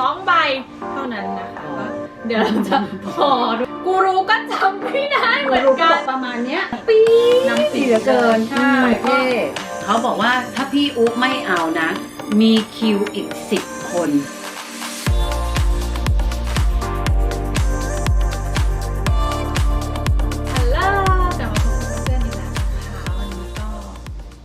สองใบเท่านั้นนะคะก็เดี๋ยวเราจะพอดูกูรู้ก็จำไม่ได้เหมือนรู้กับนอกประมาณเนี้ยปีน้ำสีเหลือเกินใช่เท่เขาบอกว่าถ้าพี่อุ๊บไม่เอานะ มีคิวอีกสิบคนฮัลโหลกลับมาพบกับเพื่อนอีกแล้วนะคะวันนี้ก็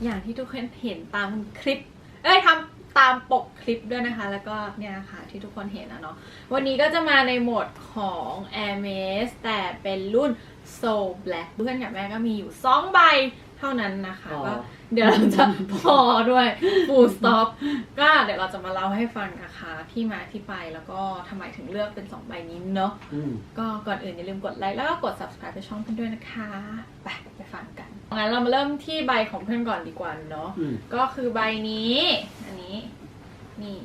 อย่างที่ทุกคนเห็นตามคลิป เอ้ยทำ ตามปกคลิปด้วยนะคะ แล้วก็เนี่ยนะคะที่ทุกคนเห็นนะเนาะวันนี้ก็จะมาในโหมดของ Air m a s แต่เป็นรุ่น Soul Black เพื่อนกับแม่ก็มีอยู่ 2 ใบ เท่านั้นนะคะพอก็เดี๋ยวเราจะพอด้วย full stop ก็เดี๋ยวเราจะมาเล่าให้ฟังนะคะที่มาที่ไปแล้วก็ทำไมถึงเลือกเป็น 2 ใบนี้เนาะอืมก็ก่อนอื่นอย่าลืมกดไลค์แล้วก็กด subscribe ไปช่องเพื่อนด้วยนะคะไปไปฟังกันงั้นเรามาเริ่มที่ใบของเพื่อนก่อนดีกว่าเนาะอืมก็คือใบนี้ อันนี้นี่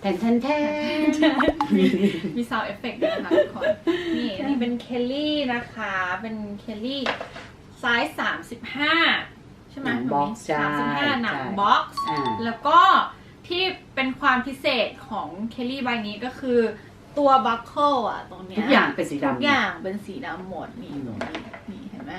แทนแทนแทนมีมี sound effect ด้วยนะคะทุกคน นี่อันนี้เป็นเคลลี่นะคะ เป็นเคลลี่ ไซส์สามสิบห้าใช่ไหมหนัง box ใช่สามสิบห้าหนังใช่บ็อกซ์อ่า แล้วก็ที่เป็นความพิเศษของเคลลี่ใบนี้ก็คือตัวบัคเกิลอะตรงเนี้ย ทุกอย่างเป็นสีทุกดำ อย่างเป็นสีดำหมดนี่อืม ตรงนี้นี่เห็นไหม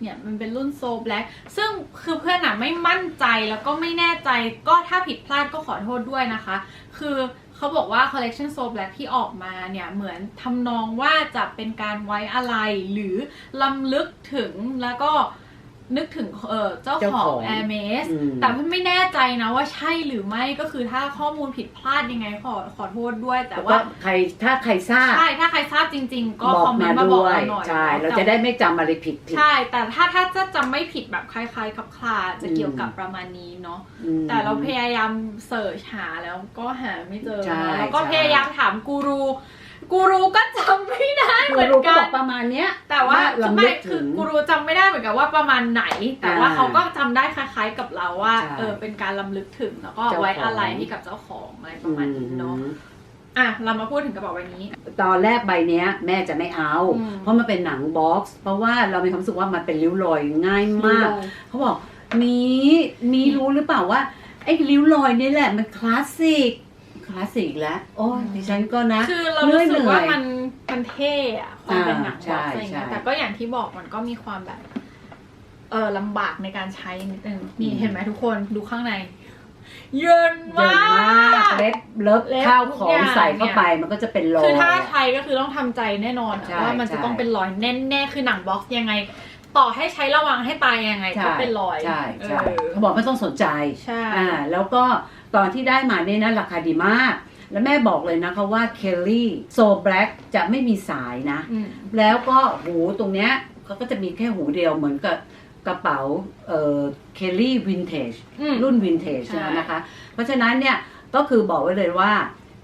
เนี่ยมันเป็นรุ่นโซแบล็กซึ่งคือเพื่อนอะไม่มั่นใจแล้วก็ไม่แน่ใจก็ถ้าผิดพลาดก็ขอโทษด้วยนะคะ คือ เขาบอกว่า collection so black ที่ออกมาเนี่ยเหมือนทำนองว่าจะเป็นการไว้อะไรหรือลำลึกถึงแล้วก็ นึกถึงเออเจ้าเจ้าขขอองง Air m a s อืมแต่เพื่อนไม่แน่ใจนะว่าใช่หรือไม่ก็คือถ้าข้อมูลผิดพลาดยังไงขอขอโทษด้วย แต่แต่ว่าว่าใครถ้าใครทราบใช่ถ้าใครทราบจริง ๆ ก็บอคอกมเมนมาต์มาบอกด้วยเราหน่อยใช่เราแต่จะได้ไม่จำอะไรผิดผิดใช่ แต่ถ้าถ้าจะจำไม่ผิดแบบคล้ายๆกับคลาจะเกี่ยวกับประมาณนี้เนาะอืมแต่เราพยายามเสิร์ชหาแล้วก็หาไม่เจอใช่แล้วก็ใช่พยายามถามกูรู กูรูก็จำไม่ได้เหมือนรู้ก็กับอนกประมาณเนี้ย แต่ว่าลำไม่ลึกคืถึองกูรูจำไม่ได้เหมือนกันว่าประมาณไหน แต่ว่าอ่าเขาก็จำได้คล้าย ๆกับเราว่าใช่เออเป็นการลำลึกถึงแล้วก็เจ้าของไว้อะไรให้กับเจ้าของอะไรประมาณนี้เนาะอืมอะเรามาพูดถึงกระเป๋าใบนี้ ตอนแรกใบเนี้ย แม่จะไม่เอาอืมเพราะมันเป็นหนังบ็อกซ์เพราะว่าเรามีความรู้สึกว่ามันเป็นริ้วรอยง่ายมาก เขาบอกมีมีรู้หรือเปล่าว่าไอ้ริ้วรอยนี่แหละมันคลาสสิกค ลาสสิกแล้ว โอ้ยดิฉันก็นะคือเรารู้สึกว่าเหนื่อยมันมันเท่อะความเป็นหนังใช่บ็อกซ์อะไรอย่างเงี้ยใช่แต่ก็อย่างที่บอกมันก็มีความแบบ เออลำบากในการใช้นิดนึงนี่อืมเห็นไหมทุกคนดูข้างใน เยินเยอะมามากกเล็บเลิฟเล็บข้าวขทุอกองย่างใส่เข้าไปมันก็จะเป็นรอยคือถ้าอะใช้ก็คือต้องทำใจแน่นอนอะใช่ว่ามันจะใช่ต้องเป็นรอยแน่ๆคือหนังบ็อกซ์ยังไงต่อให้ใช้ระวังให้ตายยังไงก็เป็นรอย ใช่ใช่เออเขาบอกไม่ต้องสนใจใช่อ่าแล้วก็ ตอนที่ได้มาเนี่ยนะราคาดีมาก แล้วแม่บอกเลยนะคะว่าเคลลี่โซแบล็กจะไม่มีสายนะ อืม แล้วก็หูตรงเนี้ยเขาก็จะมีแค่หูเดียวเหมือนกับกระเป๋าเอ่อเคลลี่วินเทจอืมรุ่นวินเทจใช่ นะคะ เพราะฉะนั้นเนี่ยก็คือบอกไว้เลยว่า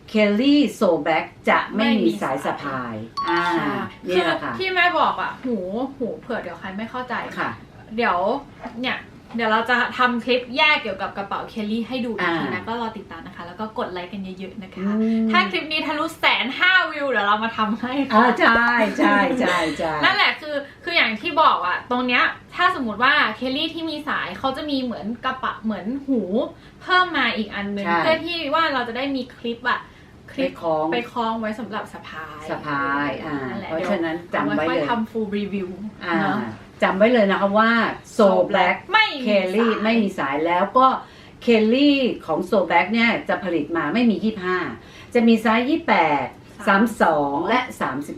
เคลลี่โซแบล็กจะไม่มีสายสะพาย อ่าใช่นี่คือแหละค่ะที่แม่บอกอะหูหูเผื่อเดี๋ยวใครไม่เข้าใจ ค่ะ เดี๋ยวเนี่ย เดี๋ยวเราจะทำคลิปแยกเกี่ยวกับกระเป๋าเคลลี่ให้ดูอีกทีนะอ่าก็รอติดตามนะคะ แล้วก็กดไลค์กันเยอะๆนะคะ อืม ถ้าคลิปนี้ทะลุแสนห้าวิวเดี๋ยวเรามาทำให้อ่าใช่ใช่ใช่ใช่ นั่นแหละคือคืออย่างที่บอกอะตรงเนี้ยถ้าสมมติว่าเคลลี่ที่มีสายเขาจะมีเหมือนกระปะเหมือนหู เพิ่มมาอีกอันหนึ่งใช่ เพื่อที่ว่าเราจะได้มีคลิปอะคลิปไปคล้อง ไปคล้องไว้สำหรับสะพายสะพายอ่านั่นแหละเพราะฉะนั้นจำไว้ค่อยเลยทำ full review อ่าเนาะ จำไว้เลยนะคะว่าโซแบล็กไม่เคลลี่ไม่มีสายแล้วก็เคลลี่ของโซแบล็กเนี่ยจะผลิตมาไม่มี 25 จะมีไซส์28 32 และ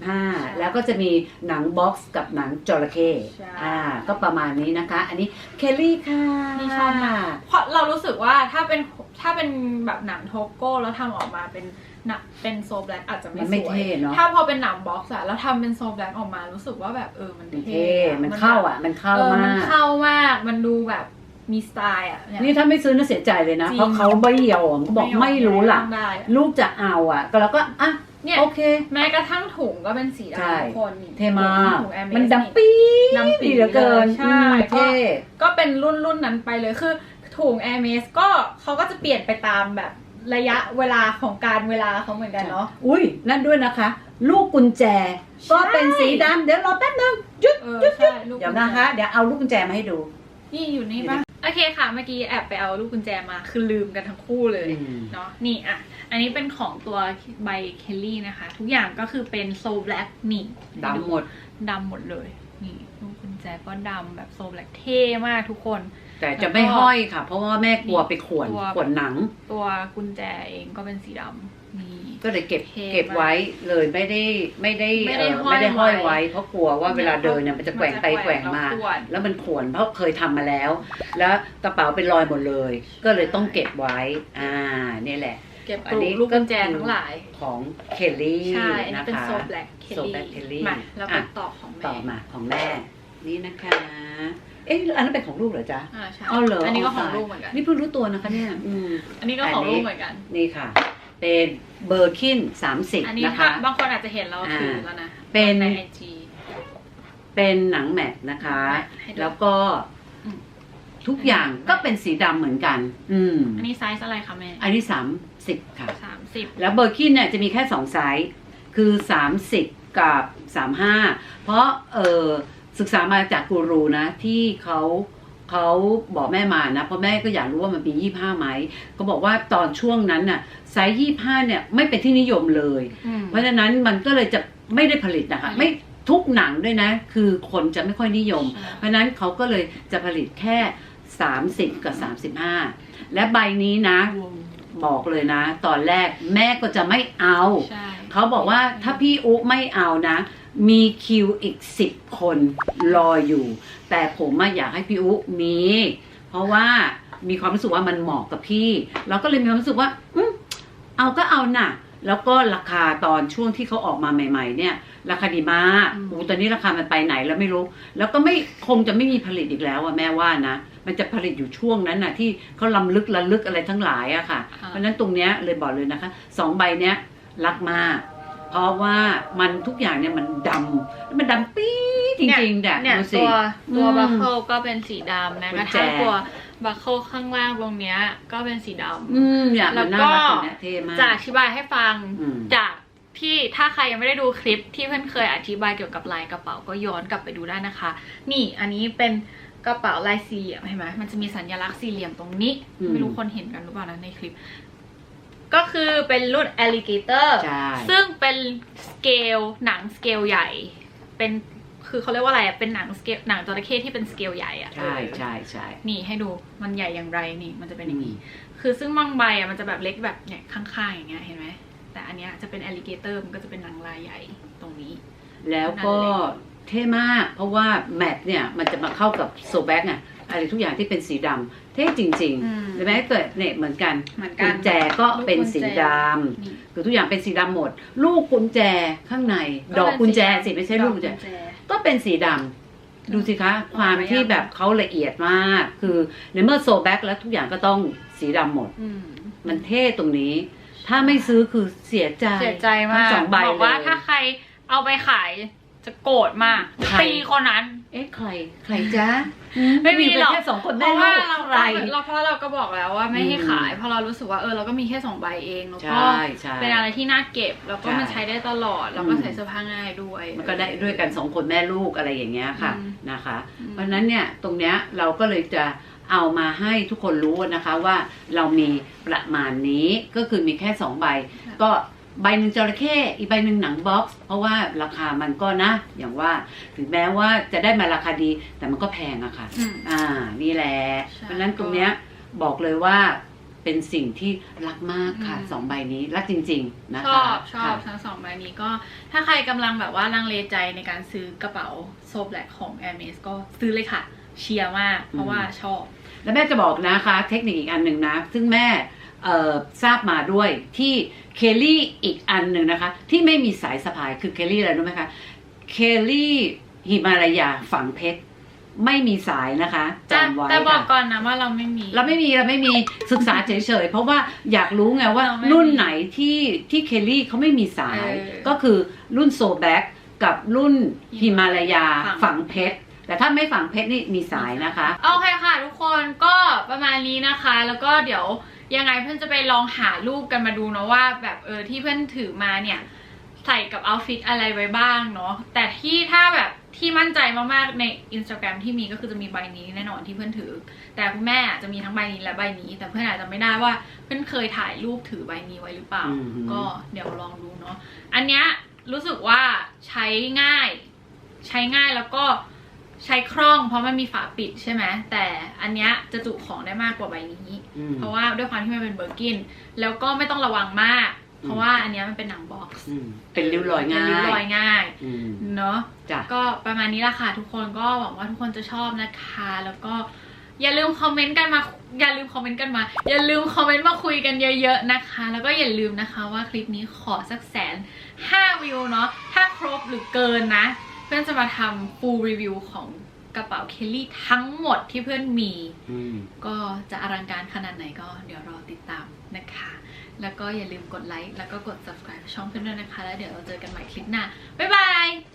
35 แล้วก็จะมีหนังบ็อกซ์กับหนังจระเข้อ่าก็ประมาณนี้นะคะ อันนี้เคลลี่ค่ะ นี่ชอบมาก เพราะเรารู้สึกว่าถ้าเป็นถ้าเป็นแบบหนังโทโก้แล้วทำออกมาเป็นห นังเป็นโซแบล็กอาจจะไม่มันสไม่วยเท่เนาะถ้าพอเป็นหนังบ็อกซ์อะแล้วทำเป็นโซแบล็กออกมารู้สึกว่าแบบเออมันมันเท่เท่อะมันแบบเข้าอะ มันเข้าเออมามันกเข้ามากมันดูแบบมีสไตล์อะเนี่ยนี่ถ้าไม่ซื้อน่าเสียใจเลยนะ จริง เพราะเขาไม่ยอมเขาบอกไม่รู้ล่ะ ไม่ได้อะลูกจะเอาอะ ก็เราก็อะเนี่ยโอเค แม้กระทั่งถุงก็เป็นสีใช่ ดำทุกคนนี่เท่มากถุง Hermes มันดำปี๊ดดำปี๊ดเหลือเกินใช่ อืมก็เท่ก็เป็นรุ่นรุ่นนั้นไปเลยคือถุง Air m a s ก็เขาก็จะเปลี่ยนไปตามแบบ ระยะเวลาของการเวลาเขาเหมือนกันเนาะ อุ้ยนั่นด้วยนะคะ ลูกกุญแจ ก็เป็นสีดำเดี๋ยวรอแป๊บนึงจุดเออใช่ลูกเดี๋ยวนะคะ เดี๋ยวเอาลูกกุญแจมาให้ดู นี่อยู่นี่ปะโอเคค่ะ เมื่อกี้แอบไปเอาลูกกุญแจมาคือลืมกันทั้งคู่เลยอืม เนาะนี่อะ อันนี้เป็นของตัวใบเคลลี่นะคะ ทุกอย่างก็คือเป็นโซแบล็กนี่ดำหมด ดำหมดเลย นี่ลูกกุญแจก็ดำแบบโซแบล็กเท่มากทุกคน แต่จะไม่ห้อยค่ะ เพราะว่าแม่กลัวไปขวนกลัว ขวนหนัง ตัวกุญแจเองก็เป็นสีดำนี่ ก็เลยเก็บเท่เก็บไว้เลยไม่ได้ไม่ได้ไม่ได้เอ่อห้อยไม่ได้ห้อยไว้ ไว้ เพราะกลัวว่าเวลาเดินเนี่ยมันจะแกว่งไปแกว่งมาแล้วขวนแล้วมันขวนเพราะเคยทำมาแล้ว แล้วกระเป๋าเป็นรอยหมดเลย ก็เลยต้องเก็บไว้ อ่า นี่แหละ เก็บอันนี้ลูกกุญแจก็คือทั้งหลาย ของเคลลี่ใช่อันนี้นะเป็นคะโซแบล็กเคลโซแบล็กลี่ Kelly มาแล้วไปอะต่อของแม่ต่อมาของแม่ นี่นะคะ เอ๊ะอันนั้นเป็นของลูกเหรอจ๊ะ อ่าใช่อ๋อเหรออัอันนี้ก็ของลูกเหมือนกัน นี่เพิ่งรู้ตัวนะคะเนี่ยอืม อันนี้ก็ของอันนี้ลูกเหมือนกัน นี่ค่ะ เป็นเบอร์คินสามสิบอันนี้นะถ้าคะ บางคนอาจจะเห็นเราถืออ่าแล้วนะเป็น ในไอจีเป็นหนังแมทนะคะให้ดูแล้วก็ อืม ทุกอย่างก็เป็นสีดำเหมือนกัน อืม อันนี้ไซส์อะไรคะแม่ อันนี้สาม สิบค่ะ สามสิบแล้วเบอร์คินเนี่ยจะมีแค่สองไซส์ คือ 30 กับ 35 เพราะเออศึกษามาจากกูรูนะ ที่เขาเขาบอกแม่มานะ เพราะแม่ก็อยากรู้ว่ามันมี 25ไหมก็บอกว่าตอนช่วงนั้นน่ะไซส์25 เนี่ยไม่เป็นที่นิยมเลยเพราะฉะนั้นมันก็เลยจะไม่ได้ผลิตนะคะ ไม่ทุกหนังด้วยนะ คือคนจะไม่ค่อยนิยมเพราะฉะนั้นเขาก็เลยจะผลิตแค่ 30 กับ 35 และใบนี้นะ บอกเลยนะ ตอนแรกแม่ก็จะไม่เอา ใช่ เขาบอกว่าถ้าพี่อุ๊ไม่เอานะ มีคิวอีกสิบคนรออยู่ แต่ผมมาอยากให้พี่อุ๊มี เพราะว่ามีความรู้สึกว่ามันเหมาะกับพี่ เราก็เลยมีความรู้สึกว่าอืมเอาก็เอาน่ะ แล้วก็ราคาตอนช่วงที่เขาออกมาใหม่ ๆ เนี่ย ราคาดีมากอืมโอ้ตอนนี้ราคามันไปไหนแล้วไม่รู้ แล้วก็ไม่คงจะไม่มีผลิตอีกแล้วอะแม่ว่านะ มันจะผลิตอยู่ช่วงนั้นน่ะที่เขาลำลึกระลึกอะไรทั้งหลายอะค่ะอ่าเพราะฉะนั้นตรงเนี้ยเลยบอกเลยนะคะสองใบเนี้ยรักมาก เพราะว่ามันทุกอย่างเนี่ยมันดำแล้วมันดำปี๊ดจริงๆแต่เนี่ยดูสิตัวตัวอืมบัคเคิลก็เป็นสีดำนะกุกญระแจทั่งตัวบัคเคิลข้างล่างตรงเนี้ย ก็เป็นสีดำอืมเนี่ยมันน่ารักแล้วก็ตรงเนี้ยเท่มากจะอธิบายให้ฟังอืมจากที่ถ้าใครยังไม่ได้ดูคลิปที่เพื่อนเคยอธิบายเกี่ยวกับลายกระเป๋าก็ย้อนกลับไปดูได้นะคะ นี่อันนี้เป็น กระเป๋าลายสี่เหลี่ยมเห็นไหมมันจะมีสัญลักษณ์สี่เหลี่ยมตรงนี้อืมไม่รู้คนเห็นกันหรือเปล่านะในคลิป ก็คือเป็นรุ่น alligator ใช่ซึ่งเป็นสเกลหนังสเกลใหญ่ เป็นคือเขาเรียกว่าอะไรอะเป็นหนังสเกลหนังจระเข้ที่เป็นสเกลใหญ่อะใช่ใช่ใช่นี่ให้ดู มันใหญ่อย่างไรนี่ มันจะเป็นอย่างนี้อืมคือซึ่งบางใบอะมันจะแบบเล็กแบบเนี่ยข้างๆอย่างเงี้ย เห็นไหม แต่อันเนี้ยจะเป็นแอลลิเกเตอร์มันก็จะเป็นหนังลายใหญ่ตรงนี้ แล้วก็เท่มาก เพราะว่าแมทเนี่ยมันจะมาเข้ากับโซแบ็กอะอะไรทุกอย่างที่เป็นสีดำเท่จริงอืมๆใช่ไหมเกิดเนี่ยเหมือนกันเหมือนกุกันญแจก็เป็นสีดนี่ำคือทุกอย่างเป็นสีดำหมด ลูกกุญแจข้างใน ดอกกุญแจสิไม่ใช่ลูกกุญแจ ดอ ก็เป็นสีดำดูสิคะ ความที่แบบเขาละเอียดมาก คือในเมื่อโซแบ็กแล้วทุกอย่างก็ต้องสีดำหมด อืมมันเท่ตรงนี้ ถ้าไม่ซื้อคือเสียใจเสียใจมาทั้กงสองใบบอกว่าเลย ถ้าใครเอาไปขาย จะโกรธมากใคร ตีคนนั้น เอ๊ะใคร ใครจ๊ะไม่มีหรอก แค่สองคนเพแม่ราะลูว่ากเราใคร เราเพราะเราก็บอกแล้วว่าไม่ให้อืมขายเพราะเรารู้สึกว่าเออเราก็มีแค่สองใบเองแล้วใชก็่ใช่ เป็นอะไรที่น่าเก็บแล้วก็ใช่มันใช้ได้ตลอดแล้วก็อืมใส่เสื้อผ้าง่ายด้วย มันก็ได้ด้วยกันสองคนแม่ลูกอะไรอย่างเงี้ยค่ะอืม นะคะ อืม เพราะฉะนั้นเนี่ยตรงเนี้ยเราก็เลยจะเอามาให้ทุกคนรู้นะคะว่าเรามีประมาณนี้ก็คือมีแค่สองใบก็ ใบหนึ่งจระเข้อีกใบหนึ่งหนังบ็อกซ์เพราะว่าราคามันก็นะ อย่างว่าถึงแม้ว่าจะได้มาราคาดีแต่มันก็แพงอะค่ะ อืม อ่า นี่แหละ ใช่เพราะฉะนั้นตรงเนี้ยบอกเลยว่าเป็นสิ่งที่รักมากค่ะอืม สองใบนี้รักจริง ๆ นะคะชอบชอบค่ะ ทั้งสองใบนี้ก็ถ้าใครกำลังแบบว่าลังเลใจในการซื้อกระเป๋าโซแบล็กของ a i r m e s ก็ซื้อเลยค่ะ เชียร์มาก เพราะว่าชอบ แล้วแม่จะบอกนะคะ เทคนิคอีกอันหนึ่งนะ ซึ่งแม่เอ่อ ทราบมาด้วยที่เคลลี่อีกอันหนึ่งนะคะ ที่ไม่มีสายสะพายคือเคลลี่อะไรรู้ไหมคะเคลลี่ฮิมาลายาฝังเพชรไม่มีสายนะคะแต่จำไว้แต่บอกค่ะก่อนนะว่าเราไม่มี เราไม่มีเราไม่มีศึกษาเฉยๆ เพราะว่าอยากรู้ไงว่าเราไม่มีรุ่นไหนที่ที่เคลลี่เขาไม่มีสายเออก็คือรุ่นโซแบ็กกับรุ่นฮิมาลายาฝังฝังเพชรแต่ถ้าไม่ฝังเพชรนี่มีสายนะคะ โอเคค่ะทุกคนก็ประมาณนี้นะคะ แล้วก็เดี๋ยวยังไงเพื่อนจะไปลองหารูปกันมาดูเนาะว่าแบบเออที่เพื่อนถือมาเนี่ยใส่กับเอาท์ฟิตอะไรไว้บ้างเนาะแต่ที่ถ้าแบบที่มั่นใจมากๆใน Instagram ที่มีก็คือจะมีใบนี้แน่นอนที่เพื่อนถือ แต่คุณแม่จะมีทั้งใบนี้และใบนี้ แต่เพื่อนอาจจะไม่ได้ว่าเพื่อนเคยถ่ายรูปถือใบนี้ไว้หรือเปล่า อืมก็เดี๋ยวลองดูเนาะอันเนี้ยรู้สึกว่าใช้ง่าย ใช้ง่ายแล้วก็ ใช้คล่องเพราะมันมีฝาปิดใช่ไหมแต่อันเนี้ยจะจุของได้มากกว่าใบนี้ อืม เพราะว่าด้วยความที่มันเป็นเบอร์กิน แล้วก็ไม่ต้องระวังมาก เพราะว่าอันเนี้ยมันเป็นหนังบ็อกซ์อืมเป็นริ้วรอยง่าเป็นริ้วรอยยง่ายอืมเนาะ จ้ะ ก็ประมาณนี้ละค่ะทุกคนก็หวังว่าทุกคนจะชอบนะคะ แล้วก็อย่าลืมคอมเมนต์กันมา อย่าลืมคอมเมนต์กันมา อย่าลืมคอมเมนต์มาคุยกันเยอะๆนะคะ แล้วก็อย่าลืมนะคะว่าคลิปนี้ขอสักแสนห้าวิวเนาะถ้าครบหรือเกินนะ เพื่อนจะมาทำ full review ของกระเป๋าเคลลี่ทั้งหมดที่เพื่อนมี อืม ก็จะอลังการขนาดไหนก็เดี๋ยวรอติดตามนะคะ แล้วก็อย่าลืมกดไลค์แล้วก็กด subscribe ช่องเพื่อนด้วยนะคะ แล้วเดี๋ยวเราเจอกันใหม่คลิปหน้า บ๊ายบาย